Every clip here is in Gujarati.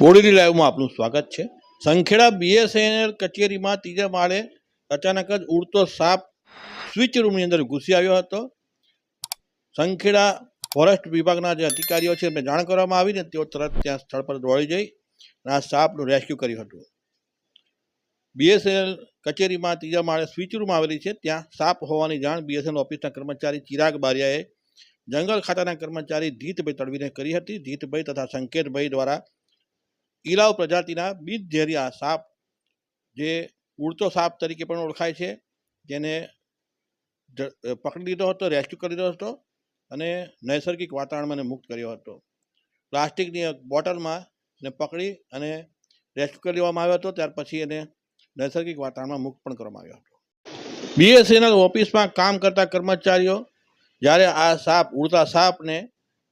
બોડેલી લાઈવમાં આપનું સ્વાગત છે. સંખેડા બીએસએનએલ કચેરીમાં ત્રીજા માળે અચાનક જ ઉડતો સાપ સ્વિચ રૂમની અંદર ઘૂસી આવ્યો હતો. સંખેડા ફોરેસ્ટ વિભાગના જે અધિકારીઓ છે એમને જાણ કરવામાં આવીને તેઓ તરત ત્યાં સ્થળ પર દોડી જઈ અને આ સાપનું રેસ્ક્યુ કર્યું હતું. બીએસએનએલ કચેરીમાં ત્રીજા માળે સ્વિચ રૂમ આવેલી છે. ત્યાં સાપ હોવાની જાણ બીએસએનએલ ઓફિસના કર્મચારી ચિરાગ બારિયાએ જંગલ ખાતાના કર્મચારી ધીતભાઈ તડવીને કરી હતી. ધીતભાઈ તથા સંકેતભાઈ દ્વારા ઈલાવ પ્રજાતિના બિનઝેરિયા ઝેરી સાપ, જે ઉડતો સાપ તરીકે પણ ઓળખાય છે, જેને પકડી લીધો હતો, રેસ્ક્યુ કરી લીધો હતો અને નૈસર્ગિક વાતાવરણમાં મુક્ત કર્યો હતો. પ્લાસ્ટિકની બોટલમાં પકડી અને રેસ્ક્યુ કરી લેવામાં આવ્યો હતો, ત્યાર પછી એને નૈસર્ગિક વાતાવરણમાં મુક્ત પણ કરવામાં આવ્યો હતો. બીએસએનએલ ઓફિસમાં કામ કરતા કર્મચારીઓ, જ્યારે આ સાપ, ઉડતા સાપને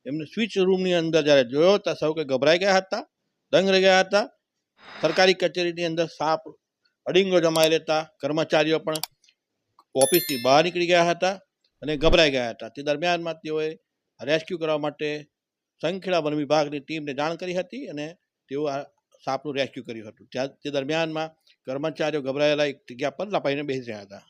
એમને સ્વિચ રૂમની અંદર જ્યારે જોયો, ત્યાં સૌ કે ગભરાઈ ગયા હતા. દંગ ગયા હતા. સરકારી કચેરીની અંદર સાપ અડીંગો જમાઈ લેતા કર્મચારીઓ પણ ઓફિસથી બહાર નીકળી ગયા હતા અને ગભરાઈ ગયા હતા. તે દરમિયાનમાં તેઓએ રેસ્ક્યુ કરવા માટે સંખેડા વન વિભાગની ટીમને જાણ કરી હતી અને તેઓ આ સાપનું રેસ્ક્યુ કર્યું હતું. ત્યાં, તે દરમિયાનમાં કર્મચારીઓ ગભરાયેલા એક જગ્યા પર લપાઈને બેસી રહ્યા હતા.